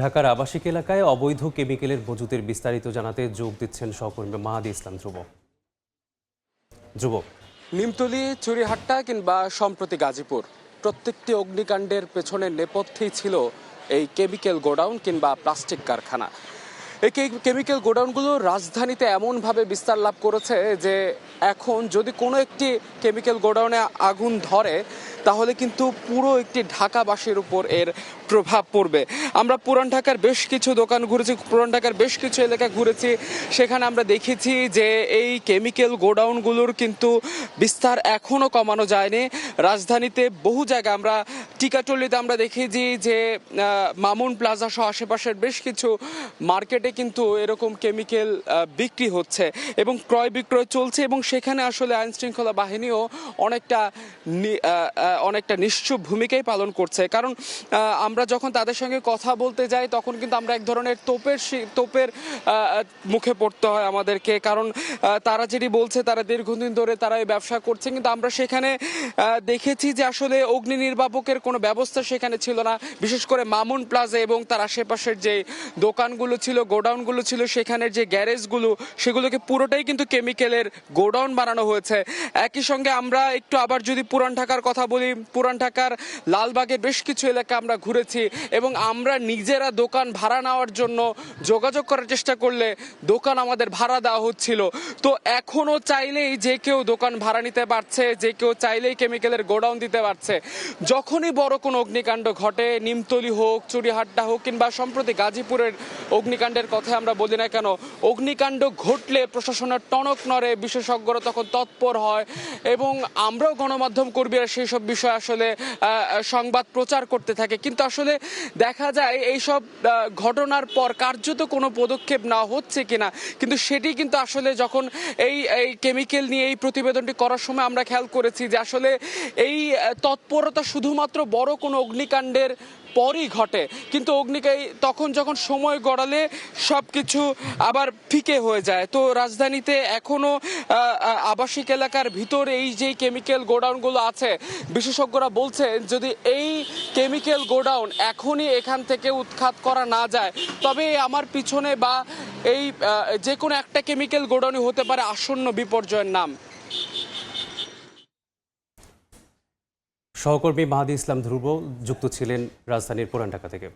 ঢাকার আবাসিক এলাকায় অবৈধ কেমিক্যালের মজুতের বিস্তারিত জানাতে যোগ দিচ্ছেন সহকর্মী মাহাদি ইসলাম ধ্রুব। যুবক নিমতলি, চুরিহাট্টা কিংবা সম্প্রতি গাজীপুর, প্রত্যেকটি অগ্নিকাণ্ডের পেছনে নেপথ্যেই ছিল এই কেমিক্যাল গোডাউন কিংবা প্লাস্টিক কারখানা। এই কেমিক্যাল গোডাউনগুলো রাজধানীতে এমনভাবে বিস্তার লাভ করেছে যে এখন যদি কোনো একটি কেমিক্যাল গোডাউনে আগুন ধরে, তাহলে কিন্তু পুরো একটি ঢাকাবাসীর উপর এর প্রভাব পড়বে। আমরা পুরান ঢাকার বেশ কিছু দোকান ঘুরেছি, পুরান ঢাকার বেশ কিছু এলাকা ঘুরেছি। সেখানে আমরা দেখেছি যে এই কেমিক্যাল গোডাউনগুলোর কিন্তু বিস্তার এখনও কমানো যায়নি। রাজধানীতে বহু জায়গায় আমরা টিকাটল্লিতে আমরা দেখেছি যে মামুন প্লাজা সহ আশেপাশের বেশ কিছু মার্কেটে কিন্তু এরকম কেমিক্যাল বিক্রি হচ্ছে এবং ক্রয় বিক্রয় চলছে এবং সেখানে আসলে আইন শৃঙ্খলা বাহিনীও অনেকটা অনেকটা নিশ্চুপ ভূমিকাই পালন করছে। কারণ আমরা যখন তাদের সঙ্গে কথা বলতে যাই, তখন কিন্তু আমরা এক ধরনের তোপের তোপের মুখে পড়তে হয় আমাদেরকে। কারণ তারা যেটি বলছে, তারা দীর্ঘদিন ধরে তারা এই ব্যবসা করছে। কিন্তু আমরা সেখানে দেখেছি যে আসলে অগ্নি নির্বাপকের কোনো ব্যবস্থা সেখানে ছিল না। বিশেষ করে মামুন প্লাজা এবং তার আশেপাশের যে দোকানগুলো ছিল, গোডাউনগুলো ছিল, সেখানের যে গ্যারেজগুলো, সেগুলোকে পুরোটাই কিন্তু কেমিক্যালের গোডাউন বানানো হয়েছে। একই সঙ্গে আমরা একটু আবার যদি পুরান ঢাকার কথা বলি, পুরান ঢাকার লালবাগের বেশ কিছু এলাকা আমরা ঘুরেছি এবং আমরা নিজেরা দোকান ভাড়া নেওয়ার জন্য যোগাযোগ করার চেষ্টা করলে দোকান আমাদের ভাড়া দেওয়া হচ্ছিল। তো এখনও চাইলেই যে কেউ দোকান ভাড়া নিতে পারছে, যে কেউ চাইলেই কেমিক্যালের গোডাউন দিতে পারছে। যখনই বড় কোনো অগ্নিকাণ্ড ঘটে, নিমতলি হোক, চুরিহাট্টা হোক কিংবা সম্প্রতি গাজীপুরের অগ্নিকাণ্ডের কথা আমরা বলি না কেন, অগ্নিকাণ্ড ঘটলে প্রশাসনের টনক নড়ে, বিশেষজ্ঞরা তখন তৎপর হয় এবং আমরাও গণমাধ্যম কর্মীরা সেই সব বিষয়ে আসলে সংবাদ প্রচার করতে থাকে। কিন্তু আসলে দেখা যায় এইসব সব ঘটনার পর কার্যত কোনো পদক্ষেপ না হচ্ছে কিনা, কিন্তু সেটি কিন্তু আসলে যখন এই এই কেমিক্যাল নিয়ে এই প্রতিবেদনটি করার সময় আমরা খেয়াল করেছি যে আসলে এই তৎপরতা শুধুমাত্র বড় কোনো অগ্নিকাণ্ডের পরই ঘটে। কিন্তু অগ্নিকাই তখন যখন সময় গড়ালে সব কিছু আবার ফিকে হয়ে যায়। তো রাজধানীতে এখনও আহ, আহ, আবাসিক এলাকার ভিতর এই যে কেমিক্যাল গোডাউনগুলো আছে বিশেষজ্ঞরা বলছেন যদি এই কেমিক্যাল গোডাউন এখনই এখান থেকে উৎখাত করা না যায় তবে আমার পিছনে বা এই যে কোনো একটা কেমিক্যাল গোডাউনই হতে পারে আসন্ন বিপর্যয়ের নাম। সহকর্মী মাহাদি ইসলাম ধ্রুব যুক্ত ছিলেন রাজধানীর পুরান ঢাকা থেকে।